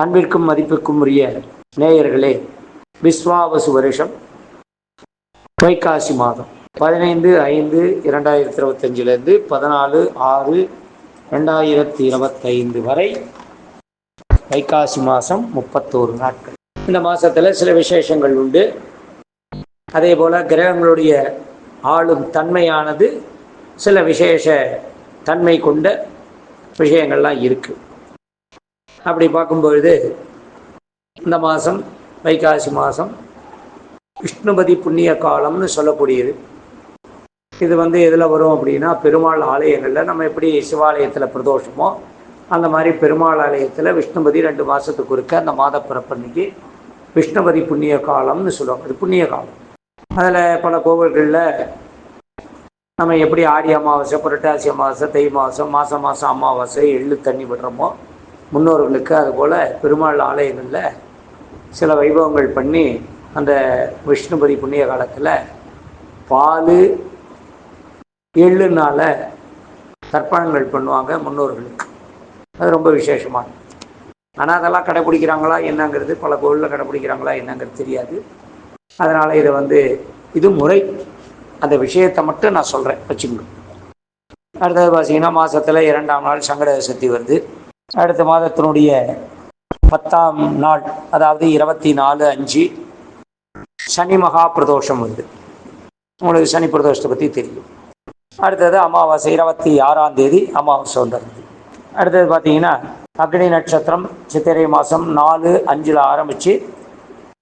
அன்பிற்கும் மதிப்புக்கும் உரிய நேயர்களே விஸ்வாவசு வருஷம் வைகாசி மாதம். பதினைந்து ஐந்து இரண்டாயிரத்தி இருபத்தஞ்சிலேருந்து பதினாலு ஆறு ரெண்டாயிரத்தி இருபத்தைந்து வரை வைகாசி மாதம் முப்பத்தோரு நாட்கள். இந்த மாதத்தில் சில விசேஷங்கள் உண்டு. அதே போல் கிரகங்களுடைய ஆளும் தன்மையானது சில விசேஷ தன்மை கொண்ட விஷயங்கள்லாம் இருக்குது அப்படி பார்க்கும்பொழுது இந்த மாதம் வைகாசி மாதம் விஷ்ணுபதி புண்ணிய காலம்னு சொல்லக்கூடியது. இது வந்து எதில் வரும் அப்படின்னா பெருமாள் ஆலயங்களில் நம்ம எப்படி சிவாலயத்தில் பிரதோஷமோ அந்த மாதிரி பெருமாள் ஆலயத்தில் விஷ்ணுபதி ரெண்டு மாதத்துக்கு இருக்க அந்த மாத பிறப்பன்னைக்கு விஷ்ணுபதி புண்ணிய காலம்னு சொல்லுவாங்க. அது புண்ணிய காலம். அதில் பல கோவில்களில் நம்ம எப்படி ஆடி அமாவாசை புரட்டாசி அமாவாசை தை மாதம் மாதம் மாதம் அமாவாசை எள்ளு தண்ணி விடுறோமோ முன்னோர்களுக்கு அதுபோல் பெருமாள் ஆலயங்களில் சில வைபவங்கள் பண்ணி அந்த விஷ்ணுபதி புண்ணிய காலத்தில் பால் எள்ளுனால தர்ப்பணங்கள் பண்ணுவாங்க முன்னோர்களுக்கு. அது ரொம்ப விசேஷமானது ஆனால் அதெல்லாம் கடைப்பிடிக்கிறாங்களா என்னங்கிறது பல கோவிலில் கடைப்பிடிக்கிறாங்களா என்னங்கிறது தெரியாது. அதனால் இதை வந்து இது முறை. அந்த விஷயத்தை மட்டும் நான் சொல்கிறேன் வச்சுக்கணும். அடுத்தது பார்த்தீங்கன்னா மாதத்தில் இரண்டாம் நாள் சங்கட சக்தி வருது. அடுத்த மாதத்தினுடைய பத்தாம் நாள் அதாவது இருபத்தி நாலு அஞ்சு சனி மகா பிரதோஷம் வருது. உங்களுக்கு சனி பிரதோஷத்தை பற்றி தெரியும். அடுத்தது அமாவாசை இருபத்தி ஆறாம் தேதி அமாவாசை வந்துடுது அடுத்தது பார்த்தீங்கன்னா அக்னி நட்சத்திரம் சித்திரை மாதம் நாலு அஞ்சில் ஆரம்பித்து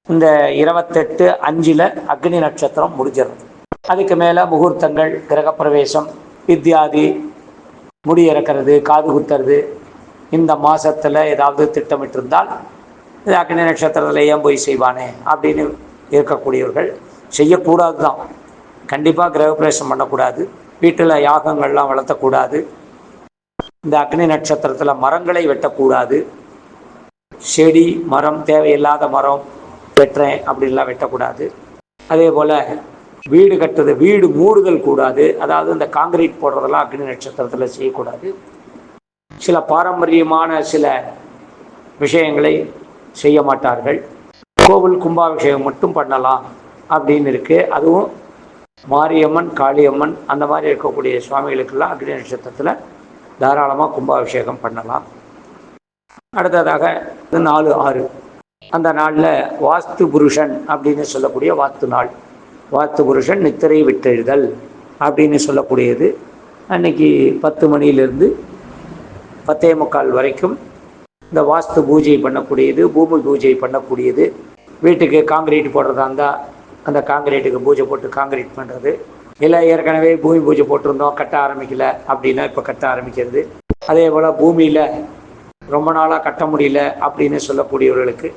இந்த இருபத்தெட்டு அஞ்சில் அக்னி நட்சத்திரம் முடிஞ்சிடும் அதுக்கு மேலே முகூர்த்தங்கள் கிரகப்பிரவேசம் வித்யாதி முடி இறக்கிறது காது குத்துறது இந்த மாதத்தில் ஏதாவது திட்டமிட்டிருந்தால் இது அக்னி நட்சத்திரத்தில் ஏன் போய் செய்வானே? அப்படின்னு இருக்கக்கூடியவர்கள் செய்யக்கூடாது தான் கண்டிப்பாக கிரகப்பிரவேசம் பண்ணக்கூடாது. வீட்டில் யாகங்கள்லாம் வளர்த்தக்கூடாது. இந்த அக்னி நட்சத்திரத்தில் மரங்களை வெட்டக்கூடாது. செடி மரம் தேவையில்லாத மரம் வெட்டுறேன் அப்படின்லாம் வெட்டக்கூடாது. அதே போல் வீடு கட்டுறது வீடு மூடுதல் கூடாது. அதாவது இந்த காங்கிரீட் போடுறதெல்லாம் அக்னி நட்சத்திரத்தில் செய்யக்கூடாது. சில பாரம்பரியமான சில விஷயங்களை செய்ய மாட்டார்கள். கோவில் கும்பாபிஷேகம் மட்டும் பண்ணலாம் அப்படின்னு இருக்குது அதுவும் மாரியம்மன் காளியம்மன் அந்த மாதிரி இருக்கக்கூடிய சுவாமிகளுக்கெல்லாம் அக்னி நட்சத்திரத்தில் தாராளமாக கும்பாபிஷேகம் பண்ணலாம். அடுத்ததாக நாலு ஆறு. அந்த நாளில் வாஸ்து புருஷன் அப்படின்னு சொல்லக்கூடிய வாத்து நாள். வாஸ்து புருஷன் நித்திரை விட்டெழுதல் அப்படின்னு சொல்லக்கூடியது. அன்னைக்கு பத்து மணியிலிருந்து பத்தே முக்கால் வரைக்கும் இந்த வாஸ்து பூஜை பண்ணக்கூடியது பூமி பூஜை பண்ணக்கூடியது. வீட்டுக்கு காங்கிரீட் போடுறதா இருந்தால் அந்த காங்கிரீட்டுக்கு பூஜை போட்டு காங்கிரீட் பண்ணுறது இல்லை ஏற்கனவே பூமி பூஜை போட்டிருந்தோம் கட்ட ஆரம்பிக்கல அப்படின்னா இப்போ கட்ட ஆரம்பிக்கிறது. அதே போல் பூமியில் ரொம்ப நாளாக கட்ட முடியல அப்படின்னு சொல்லக்கூடியவர்களுக்கு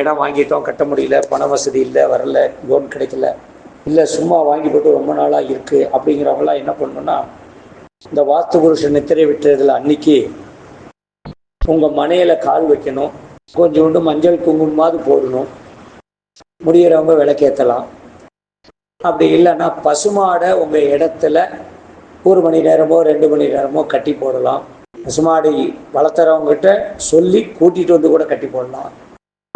இடம் வாங்கிட்டோம் கட்ட முடியல பண வசதி இல்லை வரல லோன் கிடைக்கல இல்லை சும்மா வாங்கி போட்டு ரொம்ப நாளாக இருக்குது அப்படிங்கிறவங்களாம் என்ன பண்ணணும்னா இந்த வாஸ்து புருஷ நித்திரை விட்டுறதுல அன்னைக்கு உங்கள் மனையில் கால் வைக்கணும். கொஞ்சோண்டு மஞ்சள் குங்குமமாவது போடணும். முடிகிறவங்க விளக்கேற்றலாம் அப்படி இல்லைன்னா பசுமாடை உங்கள் இடத்துல ஒரு மணி நேரமோ ரெண்டு மணி நேரமோ கட்டி போடலாம். பசுமாடு வளர்த்துறவங்ககிட்ட சொல்லி கூட்டிகிட்டு வந்து கூட கட்டி போடலாம்.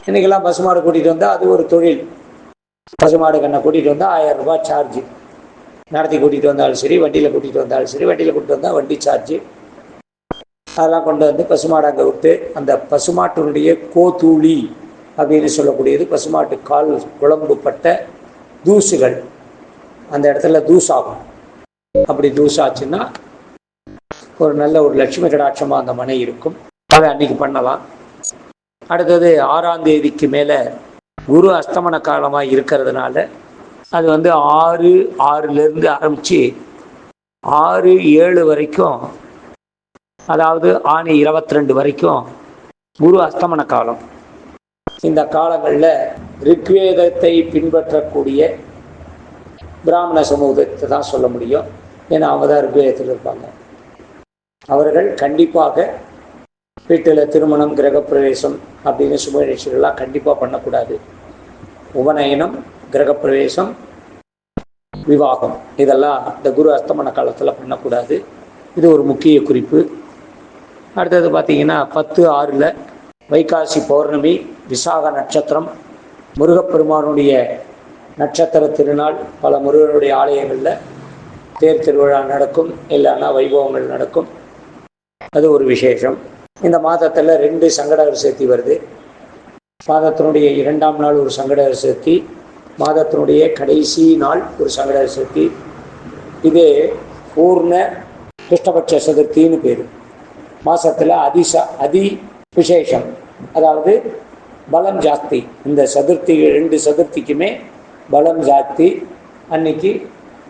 இன்றைக்கெல்லாம் பசுமாடு கூட்டிகிட்டு வந்தால் அது ஒரு தொழில். பசுமாடு கண்ணை கூட்டிகிட்டு வந்தால் ஆயிரம் ரூபாய் சார்ஜ் நடத்தி கூட்டிகிட்டு வந்தாலும் சரி வண்டியில் கூட்டிகிட்டு வந்தாலும் சரி வண்டியில் கூட்டிகிட்டு வந்தால் வண்டி சார்ஜு அதெல்லாம் கொண்டு வந்து பசுமாடு அங்கே விட்டு அந்த பசுமாட்டினுடைய கோதூளி அப்படின்னு சொல்லக்கூடியது பசுமாட்டு கால் குழம்பு பட்ட தூசுகள். அந்த இடத்துல தூசாகும் அப்படி தூசாச்சுன்னா ஒரு நல்ல ஒரு லட்சுமி கடாட்சமாக அந்த மனை இருக்கும். அதை அன்னைக்கு பண்ணலாம். அடுத்தது ஆறாம் தேதிக்கு மேலே குரு அஸ்தமன காலமாக இருக்கிறதுனால அது வந்து ஆறு ஆறுலேருந்து ஆரம்பித்து ஆறு ஏழு வரைக்கும் அதாவது ஆணி இருபத்தி ரெண்டு வரைக்கும் குரு அஸ்தமன காலம். இந்த காலங்களில் ரிக்வேதத்தை பின்பற்றக்கூடிய பிராமண சமூகத்தை தான் சொல்ல முடியும். ஏன்னா அவங்க தான் ரிக்வேதத்தில் இருப்பாங்க. அவர்கள் கண்டிப்பாக வீட்டில் திருமணம் கிரகப்பிரவேசம் அப்படின்னு சுப நிகழ்ச்சிகள்லாம் கண்டிப்பாக பண்ணக்கூடாது. உபநயனம் கிரகப்பிரவேசம் விவாகம். இதெல்லாம் இந்த குரு அஸ்தமன காலத்தில் பண்ணக்கூடாது. இது ஒரு முக்கிய குறிப்பு. அடுத்தது பார்த்தீங்கன்னா பத்து ஆறில் வைகாசி பௌர்ணமி விசாக நட்சத்திரம் முருகப்பெருமானுடைய நட்சத்திர திருநாள் பல முருகனுடைய ஆலயங்களில் தேர் திருவிழா நடக்கும் இல்லைன்னா வைபவங்கள் நடக்கும். அது ஒரு விசேஷம். இந்த மாதத்தில் ரெண்டு சங்கடகர் சேர்த்தி வருது. மாதத்தினுடைய இரண்டாம் நாள் ஒரு சங்கடகர் சேர்த்தி மாதத்தினுடைய கடைசி நாள் ஒரு சங்கட சதுர்த்தி இது பூர்ண கிருஷ்ணபட்ச சதுர்த்தின்னு பேர். மாதத்தில் அதிச அதி விசேஷம். அதாவது பலம் ஜாஸ்தி. இந்த சதுர்த்தி ரெண்டு சதுர்த்திக்குமே பலம் ஜாஸ்தி. அன்னைக்கு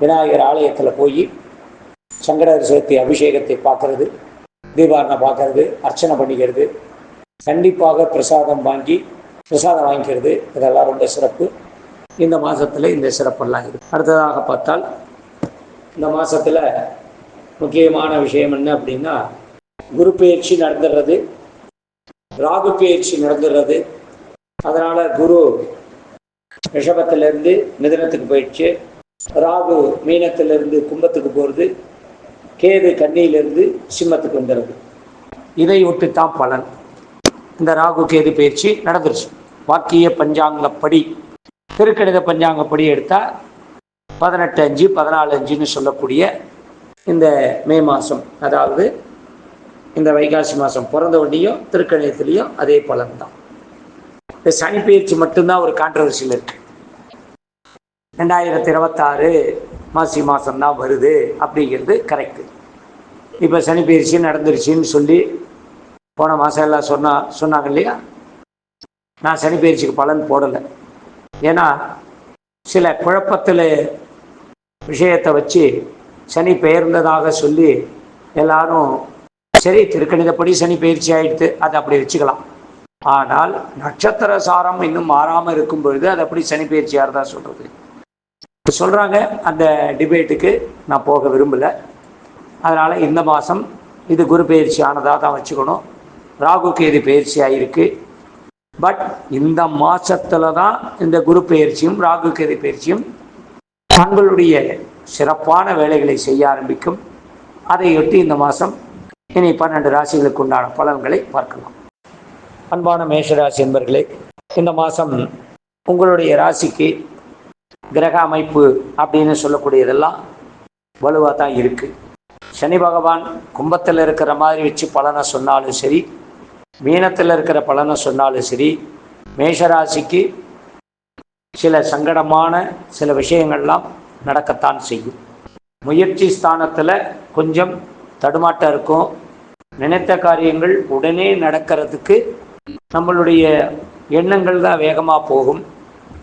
விநாயகர் ஆலயத்தில் போய் சங்கடகர் சதுர்த்தி அபிஷேகத்தை பார்க்கறது தீபாரணை பார்க்கறது அர்ச்சனை பண்ணிக்கிறது. கண்டிப்பாக பிரசாதம் வாங்கி பிரசாதம் வாங்கிக்கிறது. இதெல்லாம் ரொம்ப சிறப்பு. இந்த மாதத்தில் இந்த சிறப்பெல்லாம் இருக்கு. அடுத்ததாக பார்த்தால் இந்த மாதத்தில் முக்கியமான விஷயம் என்ன அப்படின்னா குரு பயிற்சி நடந்துடுறது ராகு பயிற்சி நடந்துடுறது. அதனால் குரு ரிஷபத்திலிருந்து மிதனத்துக்கு போயிடுச்சு. ராகு மீனத்திலிருந்து கும்பத்துக்கு போகிறது கேது கண்ணியிலிருந்து சிம்மத்துக்கு வந்துடுறது. இதை விட்டு தான் பலன். இந்த ராகு கேது பயிற்சி நடந்துருச்சு. வாக்கிய பஞ்சாங்கப்படி திருக்கணித பஞ்சாங்கப்படி எடுத்தால் பதினெட்டு அஞ்சு பதினாலு அஞ்சுன்னு சொல்லக்கூடிய இந்த மே மாதம் அதாவது இந்த வைகாசி மாதம் பிறந்த உடனேயும் திருக்கணிதத்துலேயும் அதே பலன் தான் இந்த சனி பயிற்சி மட்டும்தான் ஒரு கான்ட்ரவர்சியில் இருக்கு. ரெண்டாயிரத்தி இருபத்தாறு மாசி மாதம் தான் வருது அப்படிங்கிறது கரெக்டு இப்போ சனி பயிற்சி நடந்துருச்சுன்னு சொல்லி போன மாதம் எல்லாம் சொன்னா சொன்னாங்க இல்லையா? நான் சனி பயிற்சிக்கு பலன் போடலை. ஏன்னா சில குழப்பத்தில் விஷயத்தை வச்சு சனி பெயர்ந்ததாக சொல்லி எல்லாரும் சரி திருக்கணிதப்படி சனி பயிற்சி ஆயிடுத்து அதை அப்படி வச்சுக்கலாம். ஆனால் நட்சத்திர சாரம் இன்னும் மாறாமல் இருக்கும் பொழுது அது அப்படி சனி பயிற்சியாக தான் சொல்கிறது சொல்கிறாங்க அந்த டிபேட்டுக்கு நான் போக விரும்பலை. அதனால் இந்த மாதம் இது குரு பயிற்சி ஆனதாக தான் வச்சுக்கணும். ராகு கேது பயிற்சி ஆகிருக்கு பட் இந்த மாசத்துல தான் இந்த குரு பயிற்சியும் ராகு கதி பயிற்சியும் தங்களுடைய சிறப்பான வேலைகளை செய்ய ஆரம்பிக்கும். அதையொட்டி இந்த மாதம் இனி பன்னெண்டு ராசிகளுக்கு உண்டான பலன்களை பார்க்கலாம். அன்பான மேஷராசி என்பர்களே இந்த மாதம் உங்களுடைய ராசிக்கு கிரக அமைப்பு அப்படின்னு சொல்லக்கூடியதெல்லாம் வலுவாக தான் இருக்குது சனி பகவான் கும்பத்தில் இருக்கிற மாதிரி வச்சு பலனை சொன்னாலும் சரி மீனத்தில் இருக்கிற பலனை சொன்னாலும் சரி மேஷராசிக்கு சில சங்கடமான சில விஷயங்கள்லாம் நடக்கத்தான் செய்யும். முயற்சி ஸ்தானத்தில் கொஞ்சம் தடுமாட்டம் இருக்கும். நினைத்த காரியங்கள் உடனே நடக்கிறதுக்கு நம்மளுடைய எண்ணங்கள் தான் வேகமாக போகும்.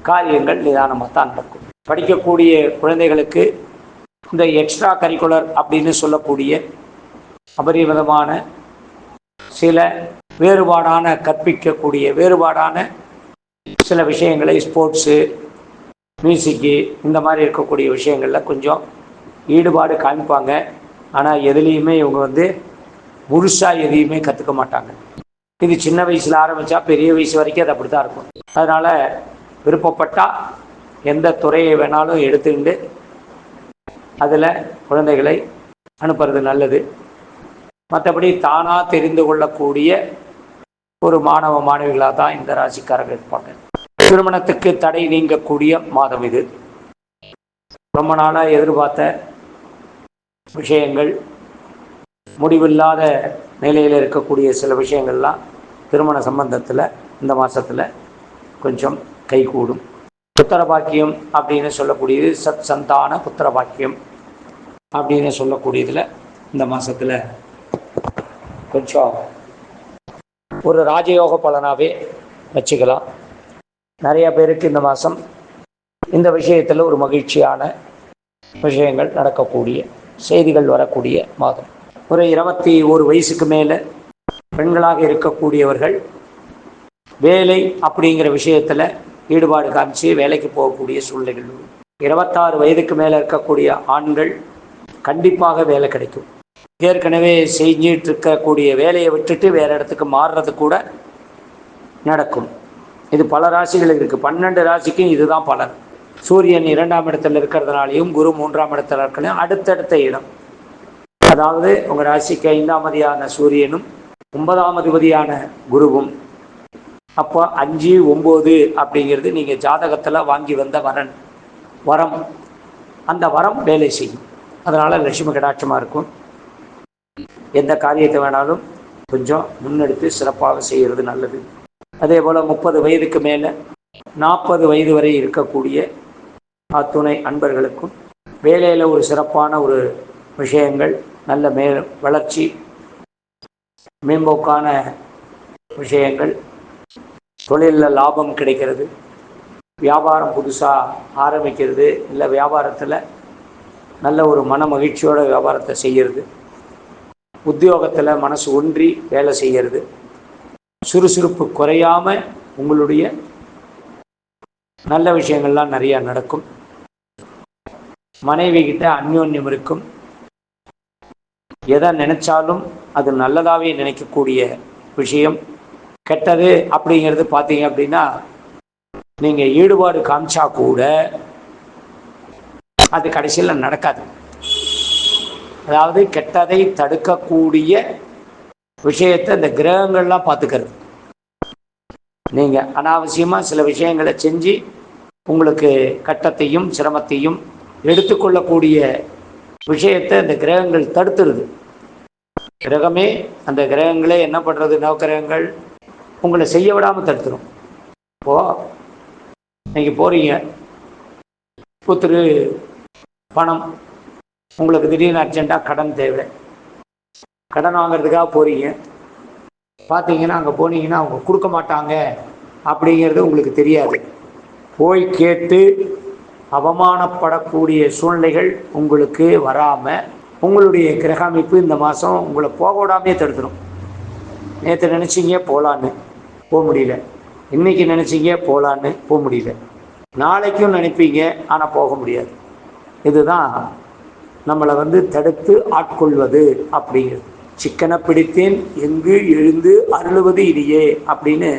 காரியங்கள் நிதானமாக தான் நடக்கும். படிக்கக்கூடிய குழந்தைகளுக்கு இந்த எக்ஸ்ட்ரா கரிக்குலர் அப்படின்னு சொல்லக்கூடிய அபரிமிதமான சில வேறுபாடான கற்பிக்கக்கூடிய வேறுபாடான சில விஷயங்களை ஸ்போர்ட்ஸு மியூசிக்கு இந்த மாதிரி இருக்கக்கூடிய விஷயங்களில் கொஞ்சம் ஈடுபாடு காமிப்பாங்க. ஆனால் எதுலேயுமே இவங்க வந்து முழுசாக எதையுமே கற்றுக்க மாட்டாங்க. இது சின்ன வயசில் ஆரம்பித்தா பெரிய வயசு வரைக்கும் அது அப்படி தான் இருக்கும். அதனால் விருப்பப்பட்டால் எந்த துறையை வேணாலும் எடுத்துக்கிட்டு அதில் குழந்தைகளை அனுப்புறது நல்லது. மற்றபடி தானாக தெரிந்து கொள்ளக்கூடிய ஒரு மாணவ மாணவிகளாக தான் இந்த ராசிக்காரர்கள் இருப்பாங்க. திருமணத்துக்கு தடை நீங்கக்கூடிய மாதம் இது. ரொம்ப நாளாக எதிர்பார்த்த விஷயங்கள் முடிவில்லாத நிலையில் இருக்கக்கூடிய சில விஷயங்கள்லாம் திருமண சம்பந்தத்தில் இந்த மாதத்தில் கொஞ்சம் கைகூடும் புத்திர பாக்கியம் அப்படின்னு சொல்லக்கூடியது சத் சந்தான புத்திர பாக்கியம் அப்படின்னு சொல்லக்கூடியதில் இந்த மாதத்தில் கொஞ்சம் ஒரு ராஜயோக பலனாகவே வச்சுக்கலாம். நிறைய பேருக்கு இந்த மாதம் இந்த விஷயத்தில் ஒரு மகிழ்ச்சியான விஷயங்கள் நடக்கக்கூடிய செய்திகள் வரக்கூடிய மாதம். ஒரு இருபத்தி ஒரு வயசுக்கு மேலே பெண்களாக இருக்கக்கூடியவர்கள் வேலை அப்படிங்கிற விஷயத்தில் ஈடுபாடு காமிச்சு வேலைக்கு போகக்கூடிய சூழ்நிலைகள். இருபத்தாறு வயதுக்கு மேலே இருக்கக்கூடிய ஆண்கள் கண்டிப்பாக வேலை கிடைக்கும். ஏற்கனவே செஞ்சிட்டு இருக்கக்கூடிய வேலையை விட்டுட்டு வேற இடத்துக்கு மாறுறது கூட நடக்கும். இது பல ராசிகள் இருக்கு. பன்னெண்டு ராசிக்கும் இதுதான் பலன். சூரியன் இரண்டாம் இடத்துல இருக்கிறதுனாலையும் குரு மூன்றாம் இடத்துல இருக்கிறதுனாலும் அடுத்தடுத்த இடம். அதாவது உங்க ராசிக்கு ஐந்தாம் அதியான சூரியனும் ஒன்பதாம் அதிபதியான குருவும். அப்போ அஞ்சு ஒம்பது அப்படிங்கிறது நீங்கள் ஜாதகத்தில் வாங்கி வந்த வரன். வரம். அந்த வரம் வேலை செய்யும். அதனால் லட்சுமி கடாட்சமாக இருக்கும். எந்த காரியத்தை வேணாலும் கொஞ்சம் முன்னெடுத்து சிறப்பாக செய்கிறது நல்லது. அதே போல் முப்பது வயதுக்கு மேலே நாற்பது வயது வரை இருக்கக்கூடிய அத்துணை அன்பர்களுக்கும் வேலையில் ஒரு சிறப்பான ஒரு விஷயங்கள் நல்ல மே வளர்ச்சி மேம்போக்கான விஷயங்கள் தொழிலில் லாபம் கிடைக்கிறது வியாபாரம் புதுசாக ஆரம்பிக்கிறது இல்லை வியாபாரத்தில் நல்ல ஒரு மன மகிழ்ச்சியோட வியாபாரத்தை செய்கிறது உத்தியோகத்தில் மனசு ஒன்றி வேலை செய்கிறது சுறுசுறுப்பு குறையாமல் உங்களுடைய நல்ல விஷயங்கள்லாம் நிறையா நடக்கும். மனைவி கிட்ட அந்யோன்யம் இருக்கும். எதை நினைச்சாலும் அது நல்லதாகவே நினைக்கக்கூடிய விஷயம். கெட்டது அப்படிங்கிறது பார்த்தீங்க அப்படின்னா நீங்கள் ஈடுபாடு காமிச்சா கூட அது கடைசியில் நடக்காது. அதாவது கெட்டதை தடுக்கக்கூடிய விஷயத்தை இந்த கிரகங்கள்லாம் பார்த்துக்கிறது. நீங்கள் அனாவசியமாக சில விஷயங்களை செஞ்சு உங்களுக்கு கட்டத்தையும் சிரமத்தையும் எடுத்துக்கொள்ளக்கூடிய விஷயத்தை இந்த கிரகங்கள் தடுத்துருது. கிரகமே அந்த கிரகங்களே என்ன பண்ணுறது நவக்கிரகங்கள் உங்களை செய்ய விடாமல் தடுத்துரும். இப்போ நீங்கள் போகிறீங்க புத்திரு பணம் உங்களுக்கு திடீர்னு அர்ஜென்ட்டாக கடன் தேவை. கடன் வாங்குறதுக்காக போகிறீங்க பார்த்தீங்கன்னா அங்கே போனீங்கன்னா அவங்க கொடுக்க மாட்டாங்க. அப்படிங்கிறது உங்களுக்கு தெரியாது. போய் கேட்டு அவமானப்படக்கூடிய சூழ்நிலைகள் உங்களுக்கு வராமல் உங்களுடைய கிரக அமைப்பு இந்த மாதம் உங்களை போக விடாமே தடுத்துடும் நேற்று நினச்சிங்க போகலான்னு போக முடியல. இன்னைக்கு நினச்சிங்க போகலான்னு போக முடியல. நாளைக்கும் நினைப்பீங்க ஆனால் போக முடியாது. இதுதான் நம்மளை வந்து தடுத்து ஆட்கொள்வது அப்படிங்கிறது. சிக்கனை பிடித்தேன் எங்கு எழுந்து அருளுவது இனியே அப்படின்னு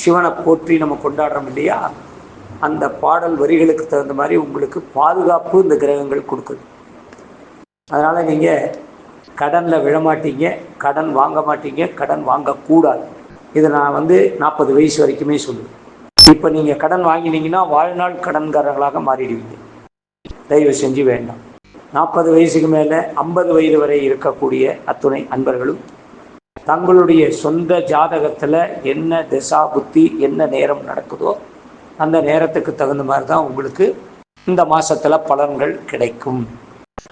சிவனை போற்றி நம்ம கொண்டாடுறோம் இல்லையா? அந்த பாடல் வரிகளுக்கு தகுந்த மாதிரி உங்களுக்கு பாதுகாப்பு இந்த கிரகங்கள் கொடுக்குது. அதனால் நீங்கள் கடனில் விழமாட்டீங்க கடன் வாங்க மாட்டீங்க கடன் வாங்கக்கூடாது. இதை நான் வந்து நாற்பது வயசு வரைக்குமே சொல்லுவேன். இப்போ நீங்கள் கடன் வாங்கினீங்கன்னா வாழ்நாள் கடன்காரர்களாக மாறிடுவீங்க. தயவு செஞ்சு வேண்டாம். நாற்பது வயசுக்கு மேலே ஐம்பது வயது வரை இருக்கக்கூடிய அத்துணை அன்பர்களும் தங்களுடைய சொந்த ஜாதகத்தில் என்ன திசா புத்தி என்ன நேரம் நடக்குதோ அந்த நேரத்துக்கு தகுந்த மாதிரி தான் உங்களுக்கு இந்த மாதத்தில் பலன்கள் கிடைக்கும்.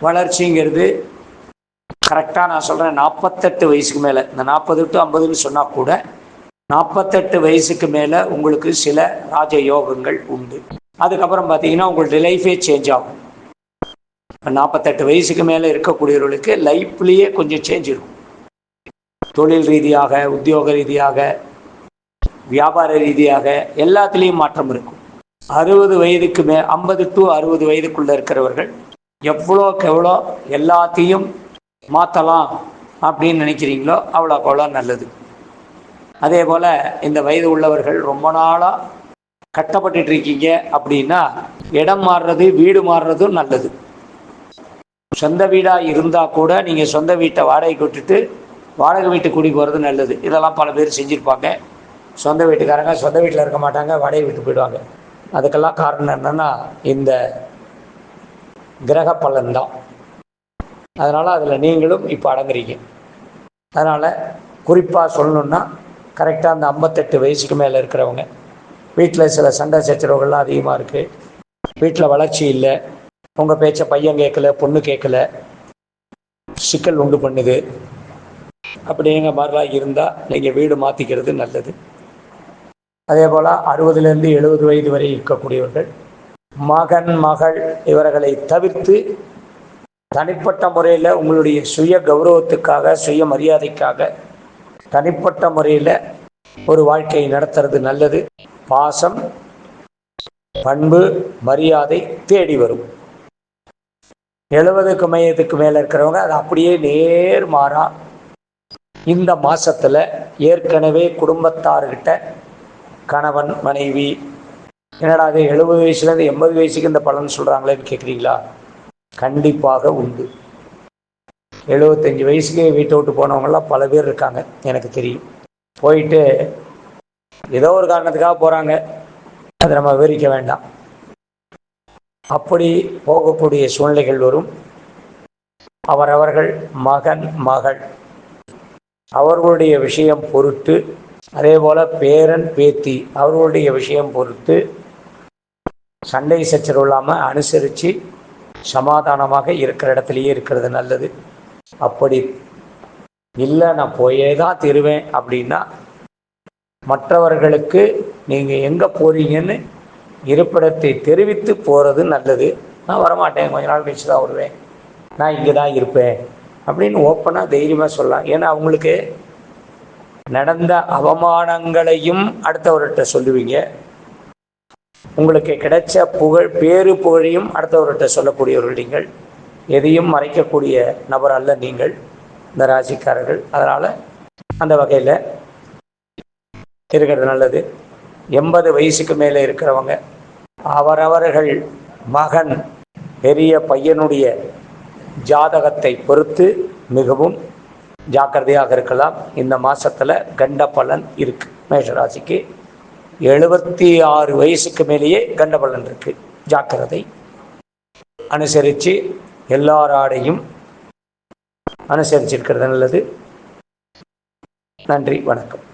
வளர்ச்சிங்கிறது கரெக்டாக நான் சொல்கிறேன் நாற்பத்தெட்டு வயசுக்கு மேலே. இந்த நாற்பது டு ஐம்பதுன்னு சொன்னால் கூட நாற்பத்தெட்டு வயசுக்கு மேலே உங்களுக்கு சில ராஜ யோகங்கள் உண்டு. அதுக்கப்புறம் பார்த்தீங்கன்னா உங்களுடைய லைஃபே சேஞ்ச் ஆகும். நாற்பத்தெட்டு வயசுக்கு மேலே இருக்கக்கூடியவர்களுக்கு லைஃப்லேயே கொஞ்சம் சேஞ்ச் இருக்கும். தொழில் ரீதியாக உத்தியோக ரீதியாக வியாபார ரீதியாக எல்லாத்துலேயும் மாற்றம் இருக்கும். அறுபது வயதுக்கு மே ஐம்பது டு அறுபது வயதுக்குள்ளே இருக்கிறவர்கள் எவ்வளோக்கு எவ்வளோ எல்லாத்தையும் மாற்றலாம் அப்படின்னு நினைக்கிறீங்களோ அவ்வளோக்கு அவ்வளோ நல்லது. அதே போல் இந்த வயது உள்ளவர்கள் ரொம்ப நாளாக கட்டப்பட்டு இருக்கீங்க அப்படின்னா இடம் மாறுறது வீடு மாறுறதும் நல்லது. சொந்த வீடாக இருந்தால் கூட நீங்கள் சொந்த வீட்டை வாடகைக்கு விட்டுட்டு வாடகை வீட்டு குடி போகிறது நல்லது. இதெல்லாம் பல பேர் செஞ்சுருப்பாங்க. சொந்த வீட்டுக்காரங்க சொந்த வீட்டில் இருக்க மாட்டாங்க வாடகை வீட்டுக்கு போயிடுவாங்க. அதுக்கெல்லாம் காரணம் என்னென்னா இந்த கிரக பலன்தான் அதனால் அதில் நீங்களும் இப்போ அடங்குறீங்க. அதனால் குறிப்பாக சொல்லணுன்னா கரெக்டாக அந்த ஐம்பத்தெட்டு வயசுக்கு மேலே இருக்கிறவங்க. வீட்டில் சில சண்டை சச்சரவுகள்லாம் அதிகமாக இருக்குது வீட்டில் வளர்ச்சி இல்லை. உங்கள் பேச்சை பையன் கேட்கல பொண்ணு கேட்கல சிக்கல் உண்டு பண்ணுது. அப்படிங்கிற மாதிரிலாம் இருந்தால் நீங்கள் வீடு மாற்றிக்கிறது நல்லது. அதே போல் அறுபதுலேருந்து எழுபது வயது வரை இருக்கக்கூடியவர்கள் மகன் மகள் இவர்களை தவிர்த்து தனிப்பட்ட முறையில் உங்களுடைய சுய கௌரவத்துக்காக சுய மரியாதைக்காக தனிப்பட்ட முறையில் ஒரு வாழ்க்கையை நடத்துறது நல்லது. பாசம் பண்பு மரியாதை தேடி வரும். எழுபதுக்கு மையத்துக்கு மேலே இருக்கிறவங்க அது அப்படியே நேர் மாறா. இந்த மாசத்துல ஏற்கனவே குடும்பத்தார்கிட்ட கணவன் மனைவி என்னடா அது எழுபது வயசுலேருந்து எண்பது வயசுக்கு இந்த பலன் சொல்கிறாங்களேன்னு கேட்குறீங்களா கண்டிப்பாக உண்டு. எழுபத்தஞ்சி வயசுக்கு வீட்டை விட்டு போனவங்களாம் பல பேர் இருக்காங்க எனக்கு தெரியும். போயிட்டு ஏதோ ஒரு காரணத்துக்காக போகிறாங்க அதை நம்ம விவரிக்க வேண்டாம். அப்படி போகக்கூடிய சூழ்நிலைகள் வரும். அவரவர்கள் மகன் மகள். அவர்களுடைய விஷயம் பொறுத்து அதே போல் பேரன் பேத்தி அவர்களுடைய விஷயம் பொறுத்து சண்டை சச்சரவு இல்லாமல் அனுசரித்து சமாதானமாக இருக்கிற இடத்துலையே இருக்கிறது நல்லது. அப்படி இல்லை நான் போயே தான் தருவேன் அப்படின்னா மற்றவர்களுக்கு நீங்கள் எங்கே போறீங்கன்னு இருப்பிடத்தை தெரிவித்து போகிறது நல்லது. நான் வரமாட்டேன் கொஞ்ச நாள் கழிச்சு தான் வருவேன். நான் இங்கே தான் இருப்பேன். அப்படின்னு ஓப்பனாக தைரியமாக சொல்லலாம். ஏன்னா அவங்களுக்கு நடந்த அவமானங்களையும் அடுத்தவர்கிட்ட சொல்லுவீங்க. உங்களுக்கு கிடைச்ச புகழ் பேரு புகழையும் அடுத்தவர்கிட்ட சொல்லக்கூடியவர்கள் நீங்கள். எதையும் மறைக்கக்கூடிய நபர் அல்ல நீங்கள் இந்த ராசிக்காரர்கள். அதனால் அந்த வகையில் இருக்கிறது நல்லது. எண்பது வயசுக்கு மேலே இருக்கிறவங்க. அவரவர்கள் மகன் பெரிய பையனுடைய ஜாதகத்தை பொறுத்து மிகவும் ஜாக்கிரதையாக இருக்கலாம். இந்த மாதத்தில் கண்ட பலன் இருக்கு. மேஷராசிக்கு எழுபத்தி ஆறு வயசுக்கு மேலேயே கண்ட பலன் இருக்கு. ஜாக்கிரதை அனுசரித்து எல்லாராடையும் அனுசரிச்சிருக்கிறது நல்லது. நன்றி வணக்கம்.